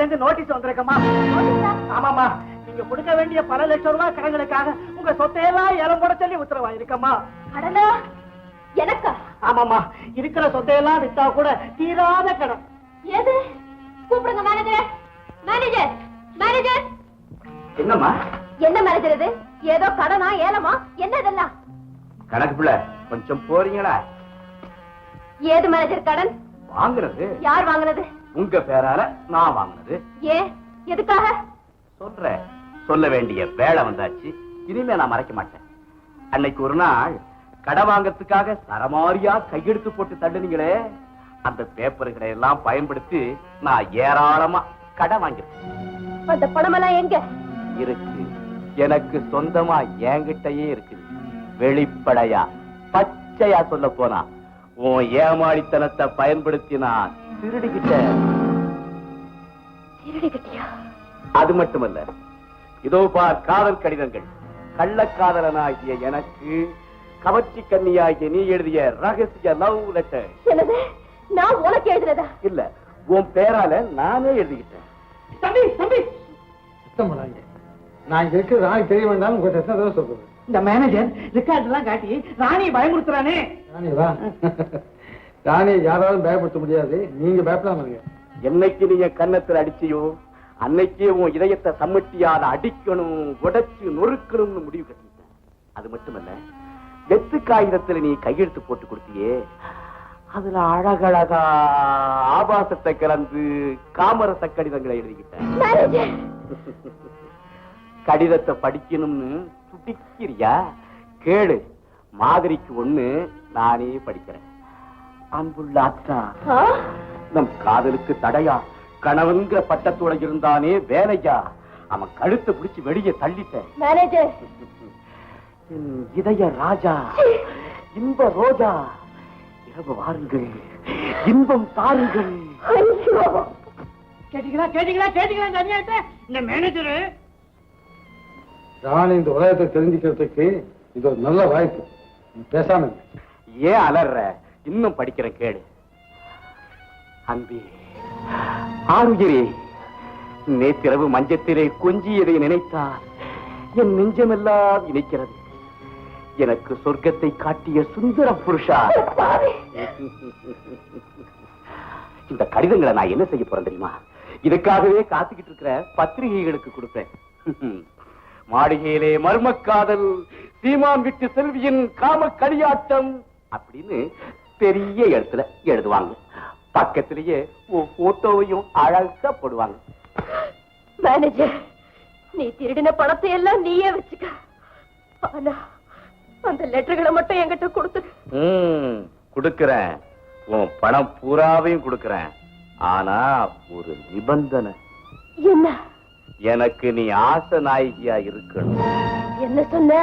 இருந்து நோட்டீஸ் வந்திருக்கம்மா. ஆமாமா நீங்க கொடுக்க வேண்டிய பல லட்சம் ரூபாய் கடன்களுக்காக உங்க சொத்தையெல்லாம் ஏலம் போட சொல்லி உத்தரவா இருக்கம்மா கடனா எனக்கா? ஆமாமா இருக்கிற சொத்தையெல்லாம் வித்தா கூட தீராத கடன். ஏது கூப்பிடுங்க மேனேஜர் மேனேஜர் மேனேஜர் என்னம்மா? என்ன மேனேஜர் இது? ஏதோ கடனா ஏலமா? என்ன இதெல்லாம்? கணக்கு பிள்ளை கொஞ்சம் போறீங்களா? ஏது மேனேஜர் கடன்? வாங்குறது. யார் வாங்குனது? உங்க பேரால நான் வாங்குனது. ஏ எதுக்காக? சொல்றேன் சொல்ல வேண்டிய வேலை வந்தாச்சு. இனிமே நான் மறைக்க மாட்டேன். அன்னைக்கு ஒரு நாள் கடை வாங்கறதுக்காக சரமாரியா கையெடுத்து போட்டு தள்ளுனீங்களே அந்த பேப்பர்களை எல்லாம் பயன்படுத்தி நான் ஏராளமா கடை வாங்கிருக்கேன் அந்த பணமெல்லாம் எங்க? இருக்கு. எனக்கு சொந்தமா என்கிட்டயே இருக்குது. வெளிப்படையா பச்சையா சொல்ல போனா உன் ஏமாளித்தனத்தை பயன்படுத்தி நான் திருடிக்கிட்டேன் திருடி கட்டியா அது மட்டுமல்ல இதோ பார் காதல் கடிதங்கள். கள்ளக்காதலனாகிய எனக்கு கவர்ச்சி கன்னியாகிய நீ எழுதிய ரகசிய லவ் லெட்டர் என்னது? நான் உனக்கு எழுதுனதா? இல்ல உன் பேரால நானே எழுதிக்கிட்டேன். தம்பி தம்பி! சுத்தம் பண்ணாங்க நான் இருக்கிறது நாளைக்கு தெரிய வேண்டாம் உங்க சொல்றது இந்த மேனேஜர் ரெக்கார்ட் எல்லாம் காட்டி ராணியை பயமுறுத்துறானே. ராணி வா. ராணியை யாராலும் பயப்படுத்த முடியாது. நீங்க பயப்படாம இருங்க. என்னைக்கு நீங்க கன்னத்துல அடிச்சியோ அன்னைக்கே உன் இதயத்தை சம்மட்டியால அடிக்கணும் உடைச்சு நொறுக்கணும்னு முடிவு கட்டிட்டேன் அது மட்டுமல்ல வெத்து காகிதத்துல நீ கையெழுத்து போட்டு கொடுத்தியே அதுல அழகழகா ஆபாசத்தை கலந்து காமரச கடிதங்களை எழுதிக்கிட்டேன். கடிதத்தை படிக்கணும்னு துடிக்கிறியா? கேளு மாதிரிக்கு ஒண்ணு நானே படிக்கிறேன். அன்புள்ள அத்தா? நம் காதலுக்கு தடையா? கணவன்கிற பட்டத்தோட இருந்தானே வேலையா? அவன் கழுத்தை பிடிச்சு வெளியே என் இதய ராஜா இன்ப ரோஜா இரவு வாருங்கள் இன்பம் தாருங்கள். கேட்டீங்களா கேட்டீங்களா கேட்டீங்களா இந்த மேனேஜர் ராணி இந்த உலகத்தை தெரிஞ்சுக்கிறதுக்கு இது ஒரு நல்ல வாய்ப்பு. பேசாம. ஏன் அலற? இன்னும் படிக்கிறேன் கேளு. அன்பி ஆறுயிரே நேற்றிரவு மஞ்சத்திலே கொஞ்சியதை நினைத்தால் என் நெஞ்சமெல்லாம் இணைக்கிறது எனக்கு சொர்க்கத்தை காட்டிய சுந்தர புருஷா. இந்த கடிதங்களை நான் என்ன செய்ய போறேன் தெரியுமா? இதுக்காகவே காத்துக்கிட்டு இருக்கிற பத்திரிகைகளுக்கு கொடுப்பேன். மாளிகையிலே மர்மக்காதல் சீமான் விட்டு செல்வியின் காம களியாட்டம் அப்படின்னு பெரிய இடத்துல எழுதுவாங்க. பக்கத்திலேயே போட்டோவையும் அழகா போடுவாங்க. மேனேஜர் நீ திருடின பணத்தை எல்லாம் நீயே வச்சுக்க. ஆனா அந்த லெட்டர்களை மட்டும் என்கிட்ட கொடுத்துரு. ம், கொடுக்கிறேன். உன் பணம் பூராவையும் கொடுக்கிறேன். ஆனா ஒரு நிபந்தனை. என்ன? எனக்கு நீ ஆசை நாயகியா இருக்கணும். என்ன சொன்ன?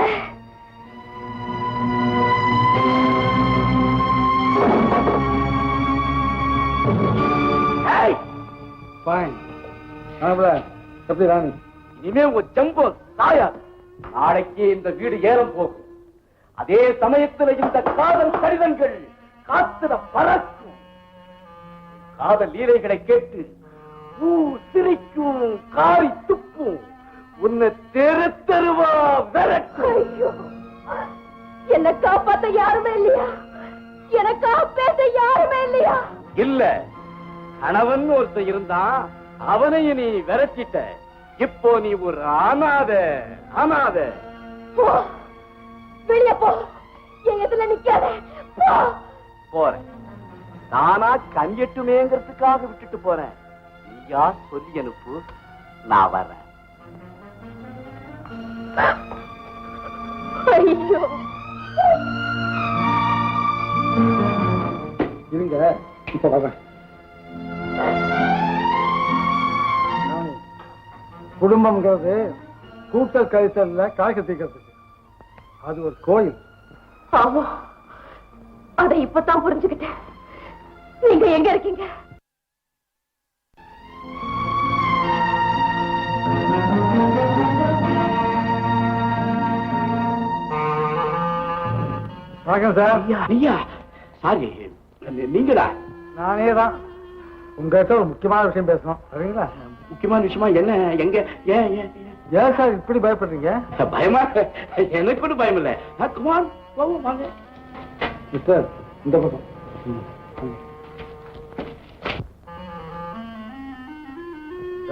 Fine. ஆமாப்ல, எப்படி ராணி? இனிமே உன் ஜம்பம் சாயாது. நாளைக்கே இந்த வீடு ஏறம் போகும். அதே சமயத்துல இந்த காதல் கடிதங்கள் காத்துல பறக்கும். காதல் லீலைகளை கேட்டு ஊ சிரிக்கும் காரி துப்பும். உன்னை தெரு தெருவா விரட்டும். என்ன காப்பாத்த யாருமே இல்லையா? எனக்காக பேச யாருமே இல்லையா? இல்ல. கணவன் ஒருத்தன் இருந்தான் அவனையும் நீ விரட்டிட்ட. இப்போ நீ ஒரு அனாத அனாத. வெளிய போ. என் எதுல நிக்காத. போறேன். நானா கண்யட்டுமேங்கிறதுக்காக விட்டுட்டு போறேன். நீயா சொல்லி அனுப்பு. நான் வர்றேன். ஐயோ. இருங்க இப்ப வரேன் குடும்பம்ங்கிறது கூட்டல் கழித்தல்ல காய்க்க தீக்கிறதுக்கு. அது ஒரு கோயில். ஆமா அதை இப்பதான் புரிஞ்சுக்கிட்டேன். நீங்க எங்க இருக்கீங்க? வணக்கம் சார். ஐயா ஐயா. சாரி நீங்களா? நானே தான் உங்ககிட்ட ஒரு முக்கியமான விஷயம் பேசணும். சரிங்களா முக்கியமான விஷயமா? என்ன? எங்க? ஏன் ஏன் ஏன்? ஏன் சார் இப்படி பயப்படுறீங்க? பயமா? எனக்கு ஒன்றும் பயம் இல்லை. குமார் போவோம் வாங்க. மிஸ்டர் இந்த பக்கம்.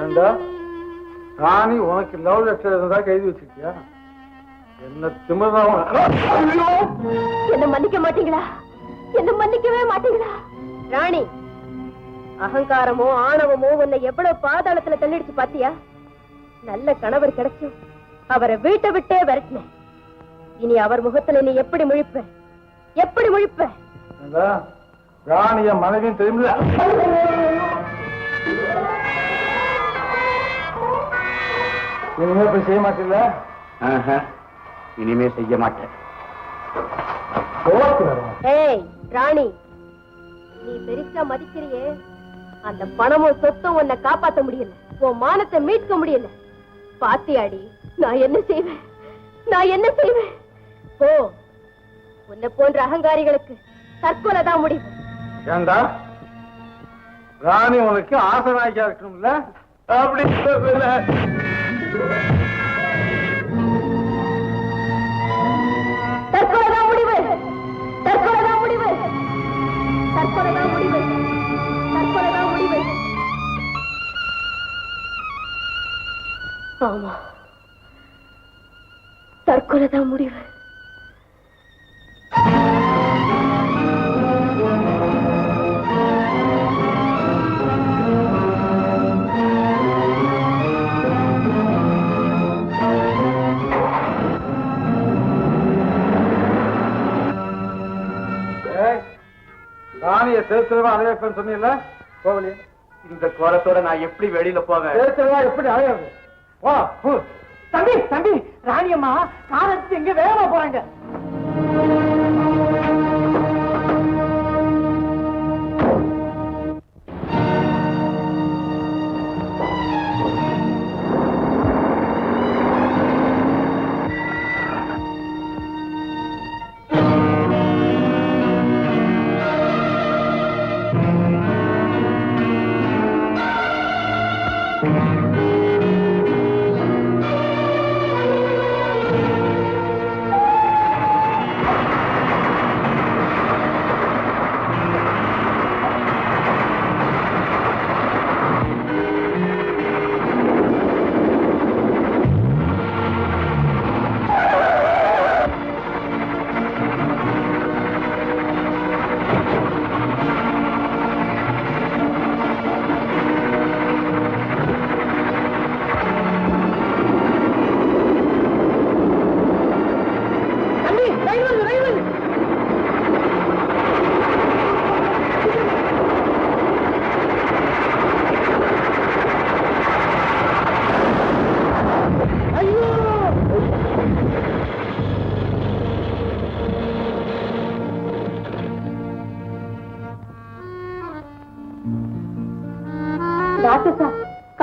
ஏண்டா? ராணி உனக்கு லவ் லெட்டர் இருந்தா எழுதி வச்சிருக்கியா? என்ன திமிர்தான் என்ன மன்னிக்க மாட்டீங்களா? என்ன மன்னிக்கவே மாட்டீங்களா? ராணி அகங்காரமோ ஆணவமோ உன்னை எவ்வளவு பாதாளத்துல தள்ளிடுச்சு பாத்தியா? நல்ல கணவர் கிடைச்சும் அவரை வீட்டை விட்டே விரட்டினேன் இனி அவர் முகத்துல நீ எப்படி முழிப்ப? எப்படி முழிப்ப? ஏண்டா, ராணி என் மனைவியும் தெரியுமில்ல? இனிமே போய் செய்ய மாட்டீங்களா? ஆஹா, இனிமே செய்ய மாட்டேன். ராணி நீ பெருசா மதிக்கிறியே. அந்த பணமும் சொத்தும் உன்னை காப்பாத்த முடியல. உன் மானத்தை மீட்க முடியல. பாத்தியாடி நான் என்ன செய்வேன்? நான் என்ன செய்வேன்? போ. உன்னை போன்ற அகங்காரிகளுக்கு தற்கொலை தான் முடிவு. ஏண்டா? ராணி உனக்கு ஆசனாய்க்கா இருக்கும்ல அப்படி ஆமா. தற்கொலை தான் முடிவு. ராணியை தேர்த்தவா அலையப்பன்னு சொன்னீங்கல்ல போகலையே இந்த கோலத்தோட நான் எப்படி வெளியில போவேன்? எப்படி அலையாது. தம்பி தம்பி ராணியம்மா காரத்து எடுத்து எங்க வேகமா போறாங்க.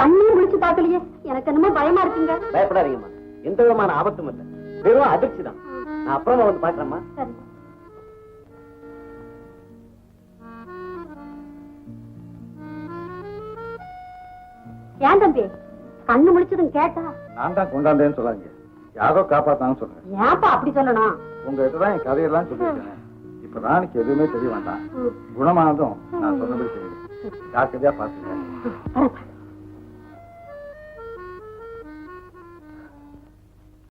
கண்ணையும் முடிச்சு பார்க்கலையே. எனக்கு என்னமோ பயமா இருக்குங்க. பயப்படாதீங்கம்மா. எந்த விதமான ஆபத்தும் இல்லை. வெறும் அதிர்ச்சி தான். நான் அப்புறமா வந்து பாக்குறேம்மா சரி. ஏன் தம்பி? கண்ணு முடிச்சதும் கேட்டா? நான் தான் கொண்டாந்தேன்னு சொல்லாங்க யாரோ காப்பாத்தான்னு சொல்றேன். ஏன்பா அப்படி சொல்லணும் உங்ககிட்ட தான் என் கதையெல்லாம் சொல்லியிருக்கேன். இப்ப ராணிக்கு எதுவுமே தெரிய வேண்டாம். குணமானதும் நான் சொன்னபடி செய்யுங்க ஜாக்கிரதையா பாத்துங்க வரேன்